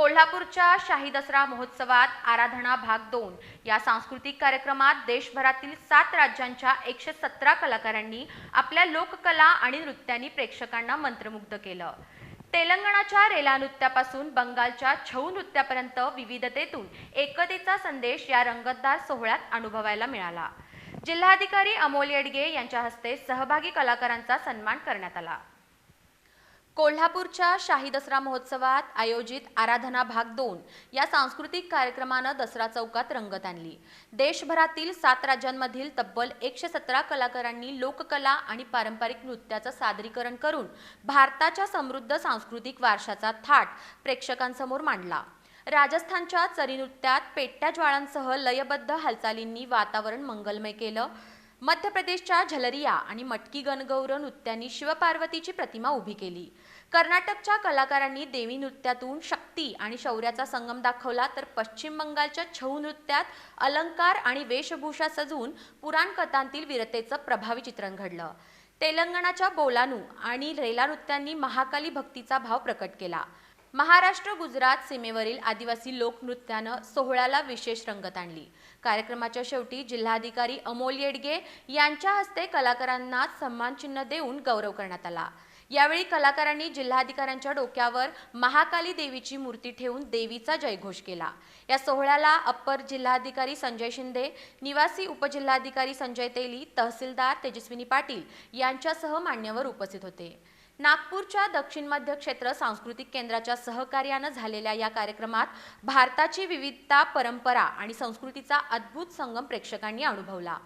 कोल्हापूरच्या शाही दसरा महोत्सवात आराधना भाग दोन या सांस्कृतिक कार्यक्रमात देशभरातील सात राज्यांच्या एकशे सतरा कलाकारांनी आपल्या लोककला आणि नृत्यांनी प्रेक्षकांना मंत्रमुग्ध केलं. तेलंगणाच्या रेला नृत्यापासून बंगालच्या छऊ नृत्यापर्यंत विविधतेतून एकतेचा संदेश या रंगतदार सोहळ्यात अनुभवायला मिळाला. जिल्हाधिकारी अमोल येडगे यांच्या हस्ते सहभागी कलाकारांचा सन्मान करण्यात आला. कोल्हापूरच्या शाही दसरा महोत्सवात आयोजित आराधना भाग दोन या सांस्कृतिक कार्यक्रमानं दसरा चौकात रंगत आणली. देशभरातील सात राज्यांमधील तब्बल एकशे सतरा कलाकारांनी लोककला आणि पारंपरिक नृत्याचं सादरीकरण करून भारताच्या समृद्ध सांस्कृतिक वारशाचा थाट प्रेक्षकांसमोर मांडला. राजस्थानच्या चरी नृत्यात ज्वाळांसह लयबद्ध हालचालींनी वातावरण मंगलमय केलं. मध्य प्रदेशच्या झलरिया आणि मटकी गणगौर नृत्यांनी शिवपार्वतीची प्रतिमा उभी केली. कर्नाटकच्या कलाकारांनी देवी नृत्यातून शक्ती आणि शौर्याचा संगम दाखवला तर पश्चिम बंगालच्या छऊ नृत्यात अलंकार आणि वेशभूषा सजवून पुराण कथांतील वीरतेचं प्रभावी चित्रण घडलं. तेलंगणाच्या बोलानू आणि रेला नृत्यांनी महाकाली भक्तीचा भाव प्रकट केला. महाराष्ट्र गुजरात सीमेवरील आदिवासी लोकनृत्यानं सोहळ्याला विशेष रंगत आणली. कार्यक्रमाच्या शेवटी जिल्हाधिकारी अमोल येडगे यांच्या हस्ते कलाकारांना सन्मानचिन्ह देऊन गौरव करण्यात आला. यावेळी कलाकारांनी जिल्हाधिकाऱ्यांच्या डोक्यावर महाकाली देवीची मूर्ती ठेवून देवीचा जयघोष केला. या सोहळ्याला अप्पर जिल्हाधिकारी संजय शिंदे निवासी उपजिल्हाधिकारी संजय तेली तहसीलदार तेजस्विनी पाटील यांच्यासह मान्यवर उपस्थित होते. नागपूरच्या दक्षिण मध्य क्षेत्र सांस्कृतिक केंद्राच्या सहकार्यानं झालेल्या या कार्यक्रमात भारताची विविधता परंपरा आणि संस्कृतीचा अद्भुत संगम प्रेक्षकांनी अनुभवला.